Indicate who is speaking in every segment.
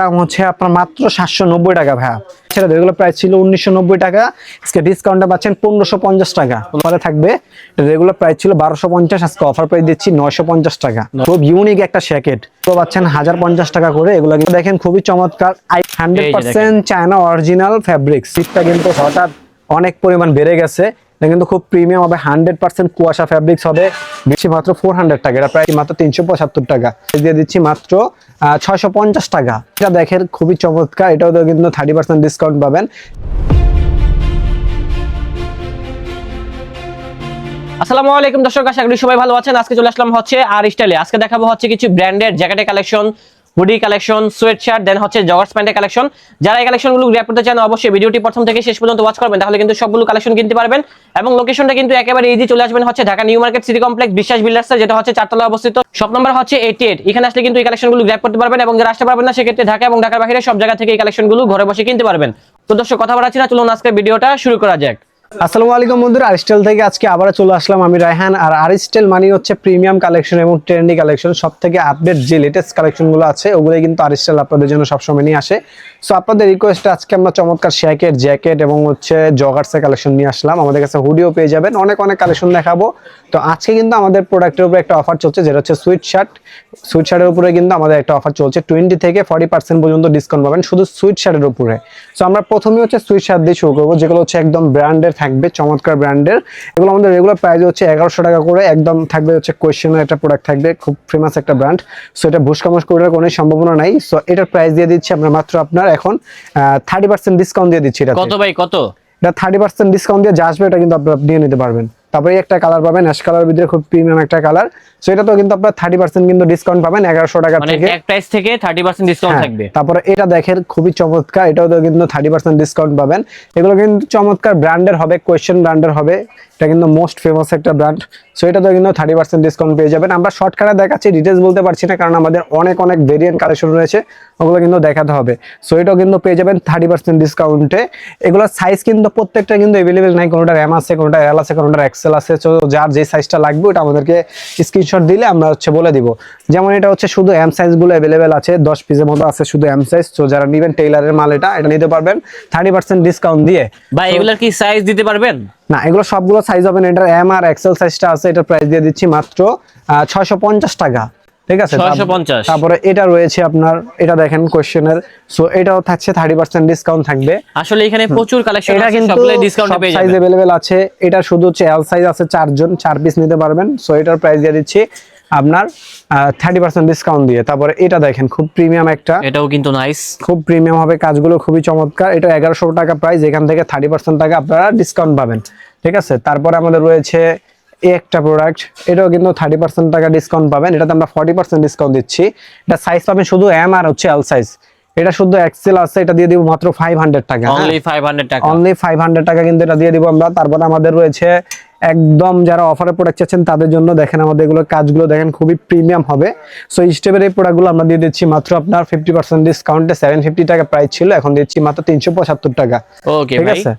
Speaker 1: দাম হচ্ছে আপনার মাত্র সাতশো নব্বই টাকা ভাইয়া। সেটা রেগুলার প্রাইস ছিল উনিশশো নব্বই টাকা। আজকে ডিসকাউন্টে পাচ্ছেন পনেরোশো পঞ্চাশ টাকা। পরে থাকবে রেগুলার প্রাইস ছিল বারোশো পঞ্চাশ আজকে অফার প্রাইস দিচ্ছি নয়শো পঞ্চাশ টাকা। খুব ইউনিক একটা শ্যাকেট তো পাচ্ছেন হাজার পঞ্চাশ টাকা করে এগুলো কিন্তু দেখেন খুবই চমৎকার। Hundred percent China original fabric শীতটা কিন্তু হঠাৎ অনেক পরিমাণ বেড়ে গেছে। এটা কিন্তু খুব প্রিমিয়াম হবে হান্ড্রেড পার্সেন্ট কুয়াশা ফ্যাব্রিক্স হবে। দিচ্ছি মাত্র ফোর হান্ড্রেড টাকা এটা প্রায় মাত্র তিনশো পঁচাত্তর টাকা। দিয়ে দিচ্ছি মাত্র ছয়শো পঞ্চাশ টাকা। এটা দেখেন, খুবই চমৎকার। এটাও তো কিন্তু থার্টি পার্সেন্ট ডিসকাউন্ট পাবেন।
Speaker 2: আসসালামু আলাইকুম দর্শক, আশা করি সবাই ভালো আছেন। আজকে চলে আসলাম হচ্ছে আর স্টাইলে আজকে দেখাবো হচ্ছে কিছু ব্র্যান্ডের জ্যাকেটের collection hoodie collection sweatshirt then হচ্ছে জগার্স প্যান্টের কালেকশন যারা এই কালেকশনগুলো গ্র্যাপ করতে চান, অবশ্যই ভিডিওটি প্রথম থেকে শেষ পর্যন্ত ওয়াচ করবেন, তাহলে কিন্তু সবগুলো কালেকশন কিনতে পারবেন। এবং লোকেশনটা কিন্তু একেবারে ইজি চলে আসবেন হচ্ছে Dhaka New Market City Complex, Biswas Builders যেটা হচ্ছে চারতলা অবস্থিত। শপ নম্বর হচ্ছে এইটি এইট এখানে আসলে কিন্তু এই কালেকশনগুলো গ্র্যাপ করতে পারবেন এবং যারা আসতে পারবেন না, সেক্ষেত্রে ঢাকা এবং ঢাকার বাইরে সব জায়গা থেকে এই কালেকশনগুলো ঘরে বসে কিনতে পারবেন। তো দর্শক, কথা বাড়াচ্ছি না, চলুন আজকে ভিডিওটা শুরু করা যাক।
Speaker 1: আসসালামু আলাইকুম বন্ধুরা আরিস্টেল থেকে আজকে আবার চলে আসলাম আমি রায়হান। আর আরিস্টেল মানে হচ্ছে প্রিমিয়াম কালেকশন এবং ট্রেন্ডি কালেকশন সব থেকে আপডেট যে লেটেস্ট কালেকশনগুলো আছে, ওগুলোই কিন্তু আরিস্টেল আপনাদের জন্য সবসময় নিয়ে আসে। সো আপনাদের রিকোয়েস্টে আজকে আমরা চমৎকার শ্যাকেট জ্যাকেট এবং হচ্ছে জগার্সের কালেকশন নিয়ে আসলাম। আমাদের কাছে হুডিও পেয়ে যাবেন, অনেক অনেক কালেকশন দেখাবো। তো আজকে কিন্তু আমাদের প্রোডাক্টের উপরে একটা অফার চলছে, যেটা হচ্ছে সুইট শার্ট সুইট শার্টের উপরে কিন্তু আমাদের একটা অফার চলছে টোয়েন্টি থেকে ফর্টি পার্সেন্ট পর্যন্ত ডিসকাউন্ট পাবেন, শুধু সুইট শার্টের উপরে। সো আমরা প্রথমে হচ্ছে সুইট শার্ট দিয়ে শুরু করব, যেগুলো হচ্ছে একদম ব্র্যান্ডের থাকবে চমৎকার ব্র্যান্ডের। এগুলো আমাদের রেগুলার প্রাইস হচ্ছে এগারোশো টাকা করে একদম থাকবে হচ্ছে কোয়েশ্চেনের একটা প্রোডাক্ট থাকবে খুব ফেমাস একটা ব্র্যান্ড সো এটা ভুসকামস করার কোনো সম্ভাবনা নাই। সো এটার প্রাইস দিয়ে দিচ্ছি আমরা মাত্র আপনার এখন থার্টি পার্সেন্ট ডিসকাউন্ট দিয়ে দিচ্ছি এটা
Speaker 2: কত ভাই কত?
Speaker 1: এটা থার্টি পার্সেন্ট ডিসকাউন্ট দিয়ে যা আসবে এটা কিন্তু আপনি নিয়ে নিতে পারবেন। তারপরে একটা কালার পাবেন অ্যাশ কালার ভিতরে খুব প্রিমিয়াম একটা কালার সো এটা তো কিন্তু আপনার থার্টি পার্সেন্ট কিন্তু ডিসকাউন্ট পাবেন এগারোশো টাকা
Speaker 2: মানে
Speaker 1: থেকে।
Speaker 2: এক প্রাইস থেকে থার্টি পার্সেন্ট ডিসকাউন্ট থাকবে।
Speaker 1: তারপরে এটা দেখেন খুবই চমৎকার এটাও তো কিন্তু থার্টি পার্সেন্ট ডিসকাউন্ট পাবেন। এগুলো কিন্তু চমৎকার ব্র্যান্ডের হবে কোয়েশ্চেন ব্র্যান্ডের হবে। এটা কিন্তু মোস্ট ফেমাস একটা ব্র্যান্ড সো এটা তো কিন্তু থার্টি পার্সেন্ট ডিসকাউন্ট পেয়ে যাবেন। আমরা শর্টকাটে দেখাচ্ছি ডিটেলস বলতে পারছি না কারণ আমাদের অনেক অনেক ভেরিয়েন্ট কালেকশন রয়েছে ওগুলো কিন্তু দেখাতে হবে। সো এটাও কিন্তু পেয়ে যাবেন থার্টি পার্সেন্ট ডিসকাউন্টে এগুলোর সাইজ কিন্তু প্রত্যেকটা কিন্তু অ্যাভেলেবেল নাই কোনোটা র্যাম আছে কোনোটা এল আছে কোনোটা এক্সেল আছে। তো যার যে সাইজটা লাগবে ওটা আমাদেরকে স্ক্রিনশট দিলে আমরা হচ্ছে বলে দিব। যেমন এটা হচ্ছে শুধু এম সাইজগুলো অ্যাভেলেবেল আছে দশ পিসের মতো আছে শুধু এম সাইজ তো যারা নেবেন টেইলারের মাল এটা এটা নিতে পারবেন থার্টি পার্সেন্ট ডিসকাউন্ট দিয়ে।
Speaker 2: ভাই এগুলোর কি সাইজ দিতে পারবেন?
Speaker 1: না এগুলো সবগুলো সাইজ হবে না। এটার এম আর এক্সেল সাইজটা আছে এটা প্রাইস দিয়ে দিচ্ছি মাত্র ছয়শো পঞ্চাশ টাকা। ঠিক আছে? তারপরে এটা রয়েছে আপনার এটা দেখেন কোশ্চেনের সো এটাও থাকছে থার্টি পার্সেন্ট ডিসকাউন্ট থাকবে।
Speaker 2: আসলে এখানে প্রচুর কালেকশন
Speaker 1: এটা কিন্তু সাইজ অ্যাভেলেবেল আছে। এটা শুধু হচ্ছে এল সাইজ আছে চারজন চার পিস নিতে পারবেন। সো এটার প্রাইস দিয়ে দিচ্ছি আপনার থার্টি পার্সেন্ট ডিসকাউন্ট দিয়ে। তারপরে এটা দেখেন খুব প্রিমিয়াম একটা।
Speaker 2: এটাও কিন্তু নাইস
Speaker 1: খুব প্রিমিয়াম হবে কাজগুলো খুবই চমৎকার। এটা এগারোশো টাকা প্রাইস এখান থেকে থার্টি পার্সেন্ট টাকা আপনারা ডিসকাউন্ট পাবেন। ঠিক আছে? তারপরে আমাদের রয়েছে এই একটা প্রোডাক্ট এটাও কিন্তু থার্টি পার্সেন্ট টাকা ডিসকাউন্ট পাবেন। এটাতে আমরা ফর্টি পার্সেন্ট ডিসকাউন্ট দিচ্ছি। এটা সাইজ পাবেন শুধু এম আর হচ্ছে এল সাইজ এটা শুধু এক্সেল আছে এটা দিয়ে দিব মাত্র ফাইভ হান্ড্রেড টাকা?
Speaker 2: অনলি 500 টাকা।
Speaker 1: অনলি ফাইভ হান্ড্রেড টাকা কিন্তু এটা দিয়ে দিব আমরা। তারপরে আমাদের রয়েছে একদম যারা অফারে প্রোডাক্ট চাচ্ছেন তাদের জন্য দেখেন আমাদের এগুলো কাজগুলো দেখেন খুবই প্রিমিয়াম হবে। সো স্টেপের এই প্রোডাক্টগুলো আমরা দিয়ে দিচ্ছি মাত্র আপনার ফিফটি পার্সেন্ট ডিসকাউন্টে সেভেন ফিফটি টাকা প্রাইস ছিল এখন দিচ্ছি মাত্র তিনশো পঁচাত্তর টাকা।
Speaker 2: ওকে
Speaker 1: ঠিক আছে?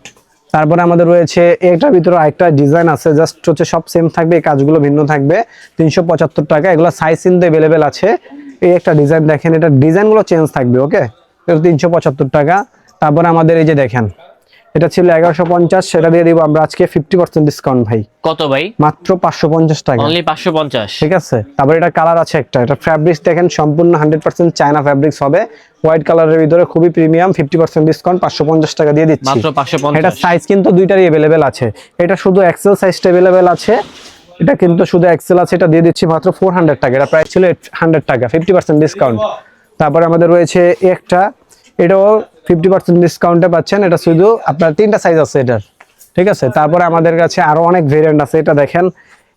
Speaker 1: তারপরে আমাদের রয়েছে এটার ভিতরে আরেকটা ডিজাইন আছে জাস্ট হচ্ছে সব সেম থাকবে এই কাজগুলো ভিন্ন থাকবে। তিনশো পঁচাত্তর টাকা এগুলো সাইজ কিন্তু অ্যাভেলেবেল আছে। এই একটা ডিজাইন দেখেন এটা ডিজাইনগুলো চেঞ্জ থাকবে ওকে তিনশো পঁচাত্তর টাকা। তারপরে আমাদের এই যে দেখেন এটা ছিল এগারোশো পঞ্চাশ সেটা দিয়ে দিব আমরা আজকে ফিফটি পার্সেন্ট ডিসকাউন্ট ভাই।
Speaker 2: কত ভাই?
Speaker 1: মাত্র পাঁচশো পঞ্চাশ টাকা।
Speaker 2: অনলি 550
Speaker 1: ঠিক আছে? তারপরে এটা কালার আছে একটা। এটা ফ্যাব্রিক্স দেখেন সম্পূর্ণ হান্ড্রেড পার্সেন্ট চায়না ফ্যাব্রিক্স হবে। হোয়াইট কালারের ভিতরে খুবই প্রিমিয়াম ফিফটি পার্সেন্ট ডিসকাউন্ট পাঁচশো পঞ্চাশ টাকা দিয়ে দিচ্ছি।
Speaker 2: মাত্র 550
Speaker 1: এটা সাইজ কিন্তু দুইটারই অ্যাভেলেবেল আছে। এটা শুধু এক্সেল সাইজটা অ্যাভেলেবেল আছে। এটা কিন্তু শুধু এক্সেল আছে এটা দিয়ে দিচ্ছি মাত্র ফোর হান্ড্রেড টাকা। এটা প্রাইস ছিল হান্ড্রেড টাকা ফিফটি পার্সেন্ট ডিসকাউন্ট তারপরে আমাদের রয়েছে একটা এটাও ফিফটি পার্সেন্ট ডিসকাউন্টে পাচ্ছেন। এটা শুধু আপনার তিনটা সাইজ আছে এটার। ঠিক আছে? তারপরে আমাদের কাছে আরও অনেক ভেরিয়েন্ট আছে এটা দেখেন।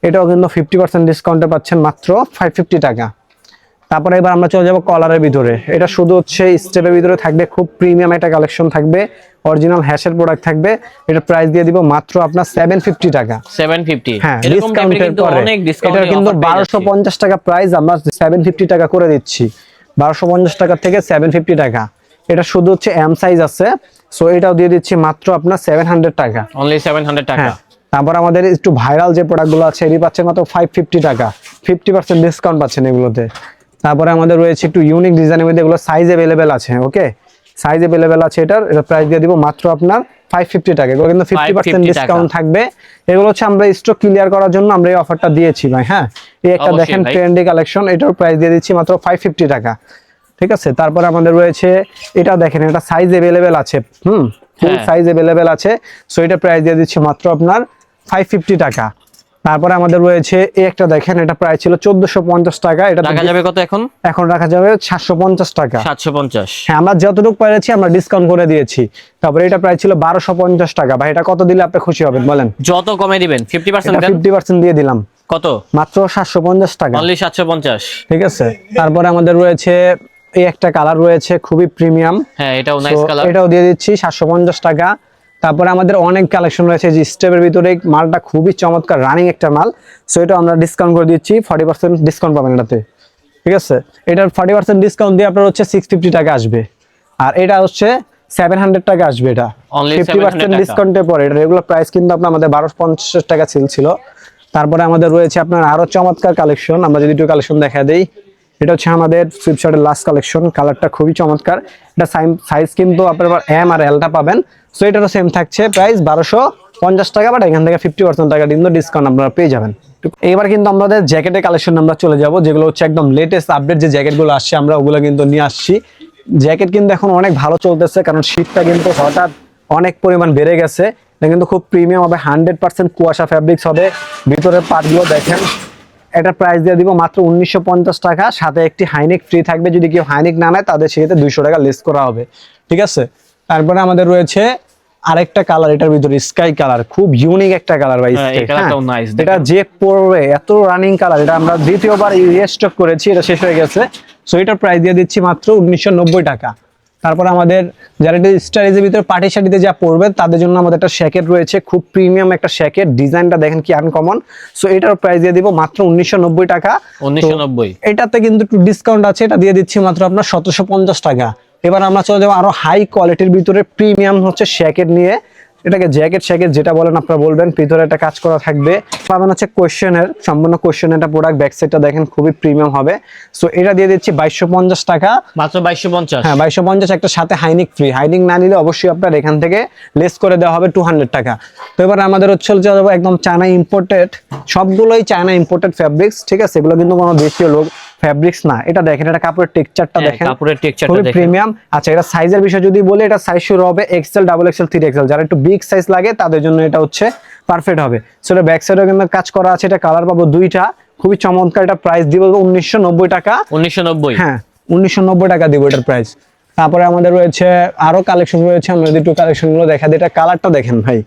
Speaker 1: এটাও কিন্তু ফিফটি পার্সেন্ট ডিসকাউন্টে পাচ্ছেন মাত্র ফাইভ ফিফটি টাকা। তারপরে এবার আমরা চলে যাব কলারের ভিতরে। এটা শুধু হচ্ছে স্টেপের ভিতরে থাকবে খুব প্রিমিয়াম একটা কালেকশন থাকবে। অরিজিনাল হ্যাশের প্রোডাক্ট থাকবে। এটা প্রাইস দিয়ে দিব মাত্র আপনার সেভেন ফিফটি টাকা।
Speaker 2: 750
Speaker 1: হ্যাঁ ডিসকাউন্টের
Speaker 2: কিন্তু
Speaker 1: পরে। এটা কিন্তু বারোশো পঞ্চাশ টাকা প্রাইস আমরা সেভেন ফিফটি টাকা করে দিচ্ছি। বারোশো পঞ্চাশ টাকা থেকে সেভেন ফিফটি টাকা। এটা শুধু হচ্ছে এম সাইজ আছে সো এটাও দিয়ে দিচ্ছি মাত্র আপনার সেভেন হান্ড্রেড টাকা।
Speaker 2: অনলি 700 টাকা।
Speaker 1: হ্যাঁ তারপর আমাদের একটু ভাইরাল যে প্রোডাক্টগুলো আছে এটি পাচ্ছেন মাত্র ফাইভ ফিফটি টাকা। ফিফটি পার্সেন্ট ডিসকাউন্ট পাচ্ছেন এগুলোতে। তারপরে আমাদের রয়েছে একটু ইউনিক ডিজাইনের মধ্যে এগুলো সাইজ অ্যাভেলেবেল আছে ওকে সাইজ অ্যাভেলেবেল আছে এটার এটা প্রাইস দিয়ে দিব মাত্র আপনার ফাইভ ফিফটি টাকা। এগুলো কিন্তু ফিফটি পার্সেন্ট ডিসকাউন্ট থাকবে। এগুলো হচ্ছে আমরা স্টক ক্লিয়ার করার জন্য আমরা এই অফারটা দিয়েছি ভাই হ্যাঁ? এই একটা দেখেন ট্রেন্ডি কালেকশন এটার প্রাইস দিয়ে দিচ্ছি মাত্র ফাইভ ফিফটি টাকা। ঠিক আছে? তারপরে আমাদের রয়েছে এটা দেখেন এটা সাইজ অ্যাভেলেবেল আছে। হুম? ফুল। সাইজ অ্যাভেলেবেল আছে। সো এটা প্রাইস দিয়ে দিচ্ছি মাত্র আপনার ফাইভ ফিফটি টাকা। তারপরে আমাদের রয়েছে এই একটা দেখেন এটা প্রায় ছিল চোদ্দশো পঞ্চাশ টাকা। এটা
Speaker 2: টাকা যাবে কত এখন?
Speaker 1: এখন রাখা যাবে সাতশো পঞ্চাশ টাকা।
Speaker 2: সাতশো পঞ্চাশ।
Speaker 1: হ্যাঁ আমরা যতটুকু পেরেছি আমরা ডিসকাউন্ট করে দিয়েছি। তারপরে এটা প্রাইস ছিল বারোশো পঞ্চাশ টাকা। ভাই এটা কত দিলে আপনি খুশি হবেন বলেন?
Speaker 2: যত কমে দিবেন ফিফটি পার্সেন্ট
Speaker 1: ফিফটি পার্সেন্ট দিয়ে দিলাম।
Speaker 2: কত?
Speaker 1: মাত্র সাতশো পঞ্চাশ টাকা।
Speaker 2: সাতশো পঞ্চাশ।
Speaker 1: ঠিক আছে? তারপরে আমাদের রয়েছে এই একটা কালার রয়েছে খুবই প্রিমিয়াম।
Speaker 2: হ্যাঁ এটাও নাইস কালার
Speaker 1: এটাও দিয়ে দিচ্ছি সাতশো পঞ্চাশ টাকা। তারপরে আমাদের অনেক কালেকশন রয়েছে যে স্টেপের ভিতরে। মালটা খুবই চমৎকার রানিং একটা মাল। সো এটা আমরা ডিসকাউন্ট করে দিচ্ছি ফর্টি পার্সেন্ট ডিসকাউন্ট পাবেন এটাতে। ঠিক আছে? এটার ফর্টি পার্সেন্ট ডিসকাউন্ট দিয়ে আপনার হচ্ছে সিক্স ফিফটি টাকা আসবে। আর এটা হচ্ছে সেভেন হান্ড্রেড টাকা আসবে এটা।
Speaker 2: 700
Speaker 1: পার্সেন্ট
Speaker 2: টাকা।
Speaker 1: ডিসকাউন্টের পরে এটা রেগুলার প্রাইস কিন্তু আপনার আমাদের বারোশো পঞ্চাশ টাকা ছিল ছিল। তারপরে আমাদের রয়েছে আপনার আরও চমৎকার কালেকশন। আমরা যদি একটু কালেকশন দেখা দেই। এটা হচ্ছে আমাদের ফ্লিপশার্টের লাস্ট কালেকশন কালারটা খুবই চমৎকার। এটা সাইজ কিন্তু আপনার এম আর এলটা পাবেন। সো এটারও সেম থাকছে প্রাইস বারোশো পঞ্চাশ টাকা বাট এখান থেকে ফিফটি পার্সেন্ট টাকা কিন্তু ডিসকাউন্ট আপনারা পেয়ে যাবেন। এবার কিন্তু আমাদের জ্যাকেটের কালেকশন আমরা চলে যাব, যেগুলো হচ্ছে একদম লেটেস্ট আপডেট যে জ্যাকেটগুলো আসছে, আমরা ওগুলো কিন্তু নিয়ে আসছি। জ্যাকেট কিন্তু এখন অনেক ভালো চলতেছে, কারণ শীতটা কিন্তু হঠাৎ অনেক পরিমাণ বেড়ে গেছে। এটা কিন্তু খুব প্রিমিয়াম হবে হান্ড্রেড পার্সেন্ট কুয়াশা ফ্যাব্রিক্স হবে। ভিতরের পার্টগুলো দেখেন। এটা প্রাইস দিয়ে দিব মাত্র উনিশশো পঞ্চাশ টাকা। সাথে একটি হাইনেক ফ্রি থাকবে। যদি কেউ হাইনেক না নেয় তাদের সেক্ষেত্রে দুইশো টাকা লেস করা হবে। ঠিক আছে? তারপরে আমাদের রয়েছে আরেকটা কালার এটার ভিতরে স্কাই কালার খুব ইউনিক একটা কালার ভাই
Speaker 2: হ্যাঁ,
Speaker 1: হ্যাঁ। এটা যে পড়বে এত রানিং কালার এটা আমরা দ্বিতীয়বার রিস্টক করেছি এটা শেষ হয়ে গেছে। সো এটার প্রাইস দিয়ে দিচ্ছি মাত্র উনিশশো নব্বই টাকা। তারপর আমাদের যারা এটা স্টাইলিজের ভিতরে পার্টি শাড়িতে যা পরবে তাদের জন্য আমাদের একটা শ্যাকেট রয়েছে খুব প্রিমিয়াম একটা শ্যাকেট ডিজাইনটা দেখেন কি আনকমন সো এটার প্রাইস দিয়ে দিব মাত্র উনিশশো নব্বই টাকা।
Speaker 2: উনিশশো নব্বই।
Speaker 1: এটাতে কিন্তু একটু ডিসকাউন্ট আছে এটা দিয়ে দিচ্ছি মাত্র আপনার সতেরোশো পঞ্চাশ টাকা। এবার আমরা চলে যাব আরও হাই কোয়ালিটির ভিতরে প্রিমিয়াম হচ্ছে শ্যাকেট নিয়ে। এটাকে জ্যাকেট শ্যাকেট যেটা বলেন আপনারা বলবেন ভিতরে একটা কাজ করা থাকবে। পাবেন হচ্ছে কোয়েশ্চেনের সম্পূর্ণ কোয়েশ্চেন একটা প্রোডাক্ট ব্যাক সাইডটা দেখেন খুবই প্রিমিয়াম হবে। সো এটা দিয়ে দিচ্ছি বাইশশো পঞ্চাশ টাকা।
Speaker 2: মাত্র বাইশশো পঞ্চাশ।
Speaker 1: হ্যাঁ বাইশশো পঞ্চাশ একটা সাথে হাইনিক ফ্রি হাইনিক না নিলে অবশ্যই আপনার এখান থেকে লেস করে দেওয়া হবে টু হান্ড্রেড টাকা। তো এবার আমাদের হচ্ছে একদম চায়না ইম্পোর্টেড সবগুলোই চায়না ইম্পোর্টেড ফ্যাব্রিক্স ঠিক আছে? এগুলো কিন্তু কোনো দেশীয় লোক ফ্যাব্রিক্স না এটা দেখেন এটা কাপড়ের টেক্সচারটা
Speaker 2: হ্যাঁ,
Speaker 1: দেখেন।
Speaker 2: কাপড়ের texture-টা দেখেন।
Speaker 1: প্রিমিয়াম আচ্ছা এটা সাইজের বিষয় যদি বলি এটা সাইজ শুরু হবে XL double XL three XL যারা একটু বিগ সাইজ লাগে তাদের জন্য এটা হচ্ছে পারফেক্ট হবে। সো এটা ব্যাক সাইডেও কিন্তু কাজ করা আছে এটা কালার পাবো দুইটা। খুবই চমৎকার এটা প্রাইস দিব উনিশশো নব্বই টাকা।
Speaker 2: উনিশশো নব্বই?
Speaker 1: হ্যাঁ উনিশশো নব্বই টাকা দিব এটার প্রাইস তারপরে আমাদের রয়েছে আরও কালেকশন রয়েছে আমরা যদি একটু কালেকশনগুলো দেখা দিই এটা কালারটা দেখেন ভাই।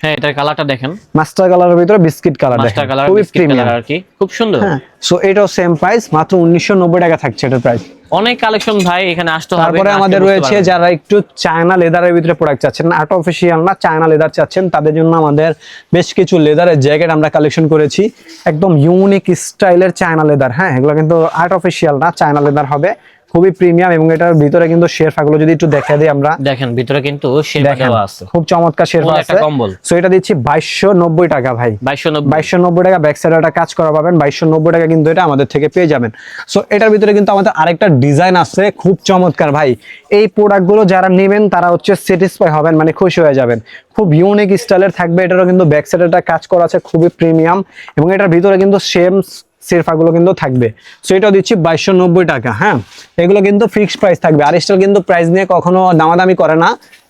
Speaker 2: হ্যাঁ এটার কালারটা দেখেন।
Speaker 1: মাস্টার কালারের ভিতরে biscuit colour
Speaker 2: master colour
Speaker 1: premium
Speaker 2: আর কি। খুব সুন্দর।
Speaker 1: হ্যাঁ সো এটাও সেম প্রাইস মাত্র উনিশশো নব্বই টাকা থাকছে এটার প্রাইস
Speaker 2: অনেক কালেকশন ভাই এখানে আসতে হবে
Speaker 1: তারপরে আমাদের রয়েছে যারা একটু চায়না লেদারের ভিতরে প্রোডাক্ট চাচ্ছেন আর্ট অফিসিয়াল না চায়না লেদার চাচ্ছেন তাদের জন্য আমাদের বেশ কিছু লেদারের জ্যাকেট আমরা কালেকশন করেছি। একদম ইউনিক স্টাইলের চায়না লেদার হ্যাঁ এগুলো কিন্তু আর্ট অফিসিয়াল না চায়না লেদার হবে। খুবই প্রিমিয়াম এবং এটার ভিতরে কিন্তু শেরফাগুলো যদি একটু দেখা দিই আমরা।
Speaker 2: দেখেন ভিতরে কিন্তু
Speaker 1: দেখেন
Speaker 2: দেওয়া আছে।
Speaker 1: খুব চমৎকার শেরফা আছে।
Speaker 2: কম্বল।
Speaker 1: সো এটা দিচ্ছি বাইশশো নব্বই টাকা ভাই।
Speaker 2: বাইশশো নব্বই
Speaker 1: বাইশশো নব্বই টাকা ব্যাক সাইডে একটা কাজ করা পাবেন বাইশশো নব্বই টাকা কিন্তু এটা আমাদের থেকে পেয়ে যাবেন। সো এটার ভিতরে কিন্তু আমাদের আরেকটা ডিজাইন আছে খুব চমৎকার ভাই। এই প্রোডাক্টগুলো যারা নেবেন তারা হচ্ছে স্যাটিসফাই হবেন মানে খুশি হয়ে যাবেন। খুব ইউনিক স্টাইলের থাকবে এটারও কিন্তু ব্যাক সাইডে একটা কাজ করা আছে খুবই প্রিমিয়াম এবং এটার ভিতরে কিন্তু সেম সেরফাগুলো কিন্তু থাকবে। সো এটাও দিচ্ছি বাইশশো নব্বই টাকা হ্যাঁ? এগুলো কিন্তু ফিক্সড প্রাইস থাকবে। আর স্টাইল কিন্তু প্রাইস নিয়ে কখনো দামাদামি করে না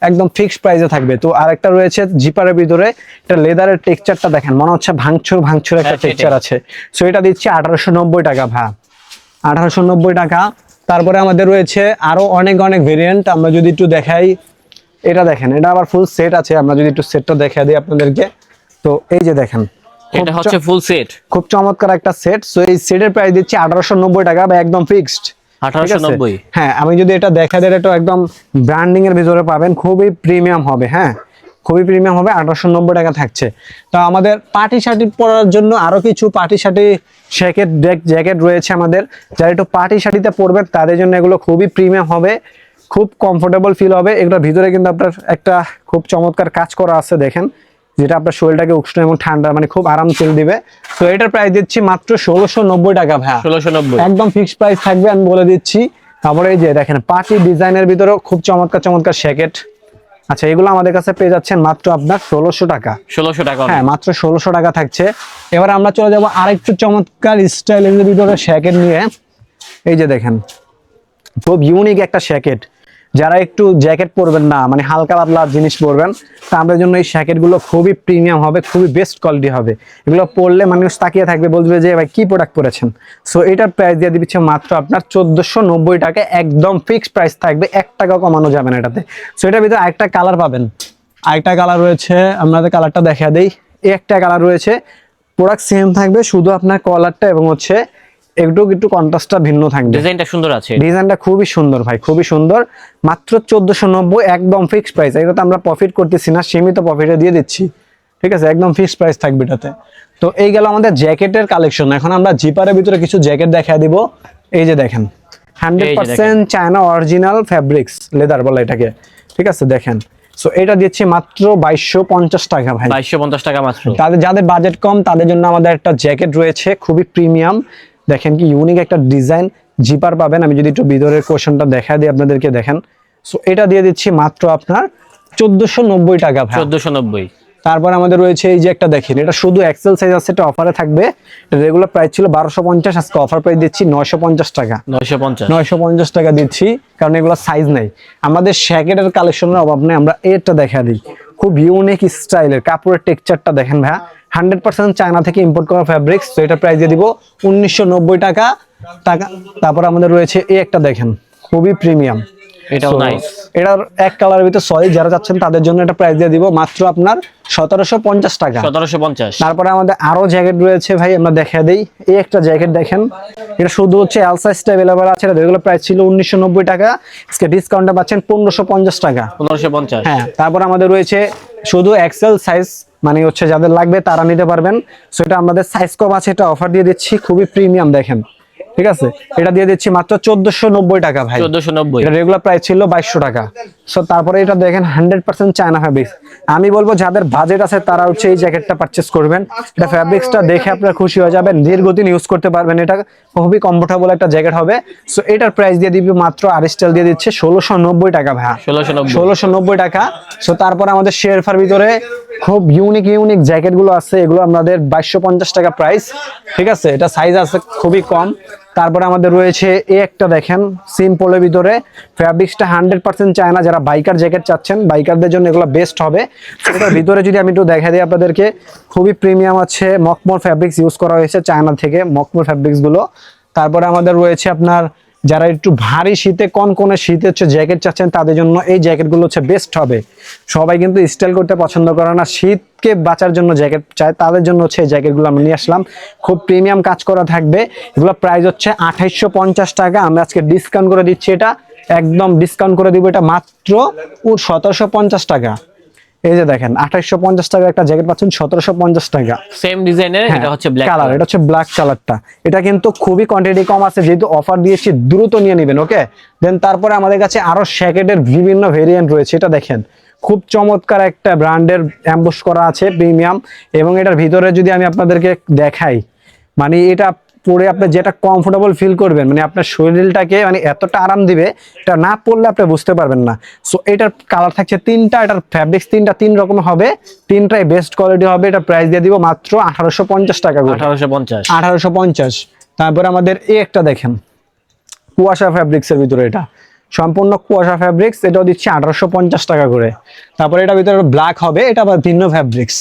Speaker 1: একদম ফিক্সড প্রাইসে থাকবে। তো আরেকটা রয়েছে জিপারের ভিতরে এটা লেদারের টেক্সচারটা দেখেন মনে হচ্ছে ভাঙচুর ভাঙচুর একটা
Speaker 2: হ্যাঁ।
Speaker 1: টেক্সচার আছে। সো এটা দিচ্ছি আঠারোশো নব্বই টাকা ভা আঠারোশো নব্বই টাকা। তারপরে আমাদের রয়েছে আরও অনেক অনেক ভেরিয়েন্ট আমরা যদি একটু দেখাই এটা দেখেন এটা আবার ফুল সেট আছে। আমরা যদি একটু সেটটা দেখা দিই আপনাদেরকে। তো এই যে দেখেন
Speaker 2: এটা হচ্ছে ফুল সেট
Speaker 1: খুব চমৎকার একটা সেট সো এই সেটের প্রাইস দিচ্ছি আঠারোশো নব্বই টাকা বা একদম ফিক্সড
Speaker 2: 1890
Speaker 1: হ্যাঁ আমি যদি এটা দেখা দেয় এটা একদম ব্র্যান্ডিং এর ভিতরে পাবেন। খুবই প্রিমিয়াম হবে হ্যাঁ? খুবই প্রিমিয়াম হবে আঠারোশো নব্বই টাকা থাকছে। তো আমাদের পার্টি শার্টি পরার জন্য আরও কিছু পার্টি শার্টি জ্যাকেট জ্যাকেট রয়েছে আমাদের। যারা একটু পার্টি শার্টিতে পরবেন তাদের জন্য এগুলো খুবই প্রিমিয়াম হবে। খুব কমফোর্টেবল ফিল হবে। এগুলোর ভিতরে কিন্তু আপনার একটা খুব চমৎকার কাজ করা আছে দেখেন। যেটা আপনার শরীরটাকে উষ্ণ এবং ঠান্ডা মানে খুব আরাম ফিল দিবে। তো এটার প্রাইস দিচ্ছি মাত্র ষোলোশো নব্বই টাকা ভাইয়া।
Speaker 2: ষোলোশো নব্বই।
Speaker 1: একদম ফিক্সড প্রাইস থাকবে আমি বলে দিচ্ছি। তারপরে এই যে দেখেন পার্টি ডিজাইনের ভিতরে খুব চমৎকার চমৎকার শ্যাকেট আচ্ছা এগুলো আমাদের কাছে পেয়ে যাচ্ছেন মাত্র আপনার ষোলোশো টাকা।
Speaker 2: ষোলোশো টাকা
Speaker 1: হ্যাঁ মাত্র ষোলোশো টাকা থাকছে। এবার আমরা চলে যাব আরেকটু চমৎকার স্টাইলের ভিতরে শ্যাকেট নিয়ে। এই যে দেখেন খুব ইউনিক একটা শ্যাকেট যারা একটু জ্যাকেট পরবেন না মানে হালকা পাতলা জিনিস পরবেন, তাদের জন্য এই শ্যাকেটগুলো খুবই প্রিমিয়াম হবে, খুবই বেস্ট কোয়ালিটি হবে। এগুলো পরলে মানুষ তাকিয়ে থাকবে, বলবে যে, ভাই, কি প্রোডাক্ট পরেছেন? সো এটার প্রাইস দিয়ে দিচ্ছে মাত্র আপনার চোদ্দশো নব্বই টাকা, একদম ফিক্সড প্রাইস থাকবে, এক টাকাও কমানো যাবে না এটাতে। সো এটার ভিতরে আরেকটা কালার পাবেন। আরেকটা কালার রয়েছে, আপনাদের কালারটা দেখা দেই। এই একটা কালার রয়েছে প্রোডাক্ট সেম থাকবে, শুধু আপনার কলারটা এবং হচ্ছে একটু একটু কন্ট্রাস্টটা ভিন্ন থাকবে।
Speaker 2: ডিজাইনটা সুন্দর আছে।
Speaker 1: ডিজাইনটা খুবই সুন্দর ভাই খুবই সুন্দর। মাত্র চোদ্দশো নব্বই একদম ফিক্সড প্রাইস এটাতে আমরা প্রফিট করতেছি না সীমিত প্রফিটে দিয়ে দিচ্ছি। ঠিক আছে? একদম ফিক্সড প্রাইস থাকবে এটাতে। তো এই গেল আমাদের জ্যাকেটের কালেকশন এখন আমরা জিপারের ভিতরে কিছু জ্যাকেট দেখা দিব। এই যে দেখেন। Hundred percent China original fabrics leather বলে এটাকে। ঠিক আছে? দেখেন। সো এটা দিচ্ছি মাত্র বাইশশো পঞ্চাশ টাকা ভাই।
Speaker 2: বাইশশো পঞ্চাশ টাকা মাত্র।
Speaker 1: তাদের যাদের বাজেট কম তাদের জন্য আমাদের একটা জ্যাকেট রয়েছে খুবই প্রিমিয়াম দেখেন কি ইউনিক একটা ডিজাইন জিপার পাবেন। আমি যদি একটু ভিতরের কোশনটা দেখা দিই আপনাদেরকে দেখেন। সো এটা দিয়ে দিচ্ছি মাত্র আপনার চোদ্দশো নব্বই টাকা
Speaker 2: চোদ্দশো নব্বই।
Speaker 1: তারপর আমাদের রয়েছে এই যে একটা দেখেন এটা শুধু এক্সেল সাইজ আছে এটা অফারে থাকবে। রেগুলার প্রাইস ছিল বারোশো পঞ্চাশ আজকে অফার প্রাইস দিচ্ছি নয়শো পঞ্চাশ টাকা।
Speaker 2: নয়শো পঞ্চাশ।
Speaker 1: নয়শো পঞ্চাশ টাকা দিচ্ছি কারণ এগুলো সাইজ নেই। আমাদের শ্যাকেটের কালেকশনের অভাব নেই আমরা এটা দেখা দিই। খুব ইউনিক স্টাইলের কাপড়ের টেক্সচারটা দেখেন ভাইয়া। হান্ড্রেড পার্সেন্ট চায়না থেকে ইম্পোর্ট করা ফ্যাব্রিক্স তো এটা প্রাইস দিয়ে দিব উনিশশো নব্বই টাকা। টাকা তারপর আমাদের রয়েছে এই একটা দেখেন খুবই প্রিমিয়াম
Speaker 2: এটাও নাইস
Speaker 1: এটার এক কালারের ভিতরে সরি যারা তাদের জন্য এটা প্রাইস দিয়ে দিব মাত্র আপনার সতেরোশো পঞ্চাশ টাকা।
Speaker 2: সতেরোশো পঞ্চাশ।
Speaker 1: তারপরে আমাদের আরও জ্যাকেট রয়েছে ভাই আমরা দেখা দেই। এই একটা জ্যাকেট দেখেন এটা শুধু হচ্ছে এল সাইজটা অ্যাভেলেবল আছে এটা রেগুলার প্রাইস ছিল উনিশশো নব্বই টাকা। আজকে পাচ্ছেন পনেরোশো পঞ্চাশ টাকা।
Speaker 2: পনেরোশো পঞ্চাশ।
Speaker 1: হ্যাঁ তারপর আমাদের রয়েছে শুধু এক্সেল সাইজ মানে হচ্ছে যাদের লাগবে তারা নিতে পারবেন। সো এটা আমাদের সাইজ কম আছে, এটা অফার দিয়ে দিচ্ছি। খুবই প্রিমিয়াম দেখেন। ঠিক আছে? এটা দিয়ে দিচ্ছি মাত্র চোদ্দশো নব্বই টাকা ভাই।
Speaker 2: চোদ্দশো নব্বই।
Speaker 1: এটা রেগুলার প্রাইস ছিল বাইশশো টাকা। সো তারপরে এটা দেখেন হান্ড্রেড পার্সেন্ট চায়না ফ্যাব্রিক্স আমি বলব যাদের বাজেট আছে তারা হচ্ছে এই জ্যাকেটটা পারচেস করবেন। এটা ফ্যাব্রিক্সটা দেখে আপনারা খুশি হয়ে যাবেন। দীর্ঘদিন ইউজ করতে পারবেন। এটা খুবই কমফোর্টেবল একটা জ্যাকেট হবে। সো এটার প্রাইস দিয়ে দিবি মাত্র আরিস্টাল দিয়ে দিচ্ছে ষোলোশো নব্বই টাকা ভাই
Speaker 2: ষোলোশো নব্বই।
Speaker 1: ষোলোশো নব্বই টাকা। সো তারপর আমাদের শেরফার ভিতরে খুব ইউনিক ইউনিক জ্যাকেটগুলো আছে। এগুলো আমাদের বাইশশো পঞ্চাশ টাকা প্রাইস ঠিক আছে? এটা সাইজ আছে খুবই কম। তারপরে আমাদের রয়েছে এ একটা দেখেন সিম্পলের ভিতরে। ফ্যাব্রিক্সটা হান্ড্রেড পার্সেন্ট চায়না যারা বাইকার জ্যাকেট চাচ্ছেন বাইকারদের জন্য এগুলো বেস্ট হবে। এটার ভিতরে যদি আমি একটু দেখা দিই আপনাদেরকে, খুবই প্রিমিয়াম আছে মকমোর ফ্যাব্রিক্স ইউজ করা হয়েছে চায়না থেকে মকমোর ফ্যাব্রিক্সগুলো তারপরে আমাদের রয়েছে আপনার যারা একটু ভারী শীতে কোন কোন শীতে হচ্ছে জ্যাকেট চাচ্ছেন, তাদের জন্য এই জ্যাকেটগুলো হচ্ছে বেস্ট হবে। সবাই কিন্তু স্টাইল করতে পছন্দ করে না। শীতকে বাঁচার জন্য জ্যাকেট চায়, তাদের জন্য হচ্ছে এই জ্যাকেটগুলো আমরা নিয়ে আসলাম। খুব প্রিমিয়াম কাজ করা থাকবে। এগুলো প্রাইস হচ্ছে আঠাইশশো টাকা। আমরা আজকে ডিসকাউন্ট করে দিচ্ছি এটা। একদম ডিসকাউন্ট করে দিব এটা মাত্র সতেরোশো পঞ্চাশ টাকা। এই যে দেখেন আঠাইশশো পঞ্চাশ টাকা একটা জ্যাকেট পাচ্ছেন সতেরোশো পঞ্চাশ টাকা।
Speaker 2: সেম ডিজাইনের এটা হচ্ছে ব্ল্যাক
Speaker 1: কালার এটা হচ্ছে ব্ল্যাক কালারটা এটা কিন্তু খুবই কোয়ান্টিটি কম আছে যেহেতু অফার দিয়েছি দ্রুত নিয়ে নেবেন ওকে দেন তারপরে আমাদের কাছে আরও শ্যাকেটের বিভিন্ন ভেরিয়েন্ট রয়েছে এটা দেখেন। খুব চমৎকার একটা ব্র্যান্ডের অ্যাম্বুশ করা আছে প্রিমিয়াম এবং এটার ভিতরে যদি আমি আপনাদেরকে দেখাই মানে এটা পরে আপনি যেটা কমফোর্টেবল ফিল করবেন মানে আপনার শরীরটাকে মানে এতটা আরাম দিবে এটা না পরলে আপনি বুঝতে পারবেন না। সো এটার কালার থাকছে তিনটা এটার ফ্যাব্রিক্স তিনটা তিন রকম হবে। তিনটাই বেস্ট কোয়ালিটি হবে এটা প্রাইস দিয়ে দিব মাত্র আঠারোশো পঞ্চাশ টাকা করে।
Speaker 2: আঠারোশো পঞ্চাশ।
Speaker 1: আঠারোশো পঞ্চাশ। তারপরে আমাদের এই একটা দেখেন। কুয়াশা ফ্যাব্রিক্স এর ভিতরে এটা। সম্পূর্ণ কুয়াশা ফ্যাব্রিক্স এটাও দিচ্ছি আঠারোশো পঞ্চাশ টাকা করে। তারপরে এটা ভিতরে ব্ল্যাক হবে এটা আবার ভিন্ন ফ্যাব্রিক্স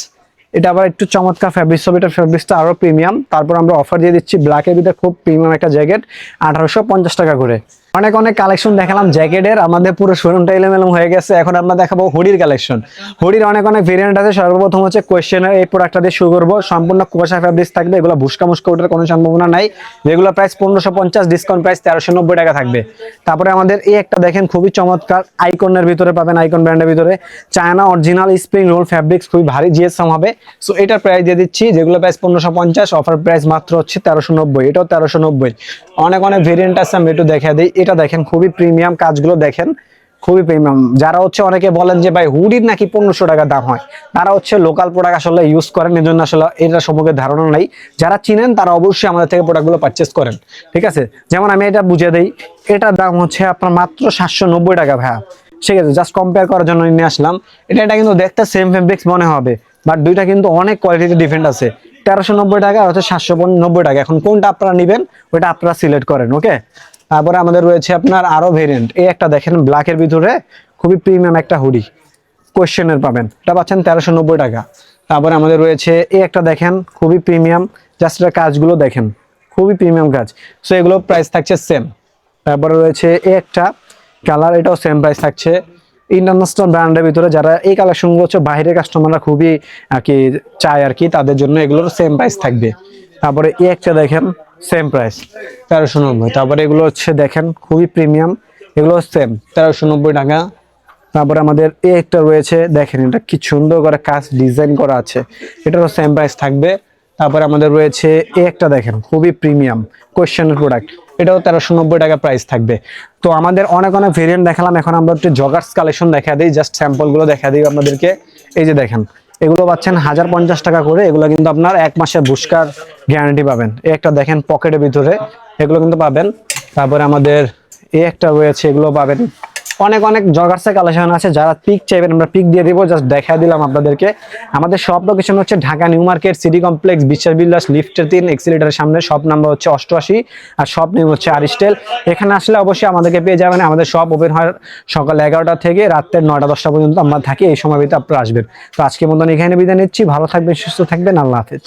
Speaker 1: এটা আবার একটু চমৎকার ফ্যাব্রিক্স সব এটা ফ্যাব্রিক্সটা আরও প্রিমিয়াম তারপর আমরা অফার দিয়ে দিচ্ছি ব্ল্যাকের ভিতরে খুব প্রিমিয়াম একটা জ্যাকেট আঠারোশো পঞ্চাশ টাকা করে। অনেক অনেক কালেকশন দেখালাম, জ্যাকেটের, আমাদের পুরো শোরুমটা এলোমেলো হয়ে গেছে। এখন আমরা দেখাবো হুডির কালেকশন হুডির অনেক অনেক ভেরিয়েন্ট আছে। সর্বপ্রথম হচ্ছে কোয়েশ্চেনের এই প্রোডাক্টটা দিয়ে শুরু করব। সম্পূর্ণ কুয়াশা ফ্যাব্রিক্স থাকবে, এগুলো ভুসকা মুস্কা ওঠার কোনো সম্ভাবনা নাই। যেগুলো প্রাইস পনেরোশো পঞ্চাশ ডিসকাউন্ট প্রাইস তেরোশো নব্বই টাকা থাকবে। তারপরে আমাদের এই একটা দেখেন, খুবই চমৎকার আইকনের ভিতরে পাবেন আইকন ব্র্যান্ডের ভিতরে। China original spring roll fabrics খুবই ভারী জিএসএম হবে। সো এটার প্রাইস দিয়ে দিচ্ছি যেগুলো প্রাইস পনেরোশো পঞ্চাশ অফার প্রাইস মাত্র হচ্ছে তেরোশো নব্বই, এটাও তেরোশো নব্বই। অনেক অনেক ভেরিয়েন্ট আছে, আমি একটু দেখা দিই। এটা দেখেন, খুবই প্রিমিয়াম কাজগুলো দেখেন, খুবই প্রিমিয়াম যারা হচ্ছে অনেকে বলেন যে, ভাই, হুডির নাকি পনেরোশো টাকা দাম হয়? তারা হচ্ছে লোকাল প্রোডাক্ট আসলে ইউজ করেন এই জন্য আসলে এটা সম্পর্কে ধারণা নাই। যারা চিনেন, তারা অবশ্যই আমাদের থেকে প্রোডাক্টগুলো পারচেস করেন, ঠিক আছে? যেমন আমি এটা বুঝে দিই, এটার দাম হচ্ছে আপনার মাত্র সাতশো নব্বই টাকা, ভাইয়া। ঠিক আছে জাস্ট কম্পেয়ার করার জন্য নিয়ে আসলাম। এটা এটা কিন্তু দেখতে সেম ফেব্রিক্স মনে হবে বাট দুইটা কিন্তু অনেক কোয়ালিটিতে ডিফারেন্ট আছে। তেরোশো নব্বই টাকা আর হচ্ছে সাতশো নব্বই টাকা। এখন কোনটা আপনারা নেবেন, ওইটা আপনারা সিলেক্ট করেন ওকে তারপরে আমাদের রয়েছে আপনার আরও ভেরিয়েন্ট এই একটা দেখেন ব্ল্যাকের ভিতরে খুবই প্রিমিয়াম একটা হুডি। কোয়েশ্চেনের পাবেন। এটা পাচ্ছেন তেরোশো নব্বই টাকা। তারপরে আমাদের রয়েছে, এই একটা দেখেন, খুবই প্রিমিয়াম জাস্ট এটার কাজগুলো দেখেন, খুবই প্রিমিয়াম কাজ। সো এগুলো প্রাইস থাকছে সেম তারপরে রয়েছে, এই একটা কালার এটাও সেম প্রাইস থাকছে। ইন্টারন্যাশনাল ব্র্যান্ডের ভিতরে যারা এই কালেকশনগুলো হচ্ছে, বাইরের কাস্টমাররা খুবই আর কি চায় আর কি, তাদের জন্য এগুলোর সেম প্রাইস থাকবে। তারপরে এই একটা দেখেন সেম প্রাইস তেরোশো নব্বই। তারপরে এগুলো হচ্ছে দেখেন, খুবই প্রিমিয়াম এগুলো সেম তেরোশো নব্বই টাকা। তারপরে আমাদের এই একটা রয়েছে, দেখেন এটা কি সুন্দর করে কাজ ডিজাইন করা আছে। এটারও সেম প্রাইস থাকবে। তারপরে আমাদের রয়েছে এই একটা দেখেন, খুবই প্রিমিয়াম কোয়েশ্চেনের প্রোডাক্ট এটাও তেরোশো নব্বই টাকা প্রাইস থাকবে। তো আমাদের অনেক অনেক ভেরিয়েন্ট দেখালাম। এখন আমরা একটু জগার্স কালেকশন দেখা দিই জাস্ট স্যাম্পলগুলো দেখা দিই আপনাদেরকে। এই যে দেখেন এগুলো পাচ্ছেন হাজার পঞ্চাশ টাকা করে। এগুলো কিন্তু আপনার এক মাসের বুস্কার গ্যারান্টি পাবেন। এই একটা দেখেন পকেটের ভিতরে। এগুলো কিন্তু পাবেন। তারপরে আমাদের এই একটা রয়েছে, এগুলো পাবেন অনেক অনেক জগার্সের কালেকশন আছে, যারা পিক চাইবেন, আমরা পিক দিয়ে দিব জাস্ট দেখা দিলাম আপনাদেরকে। আমাদের সব লোকেশন হচ্ছে Dhaka New Market City Complex Biswas Builders লিফটের তিন এক্সিলেটারের সামনে সব নাম্বার হচ্ছে অষ্টআশি, আর সব নেম হচ্ছে আরিস্টেল এখানে আসলে অবশ্যই আমাদেরকে পেয়ে যাবেন, আমাদের সব ওপেন হয় সকাল এগারোটা থেকে রাত্রের নয়টা দশটা পর্যন্ত আমরা থাকি, এই সময় ভিতরে আপনারা আসবেন। তো আজকে মতন এখানে বিদায় নিচ্ছি, ভালো থাকবেন, সুস্থ থাকবেন, আল্লাহ হাফেজ।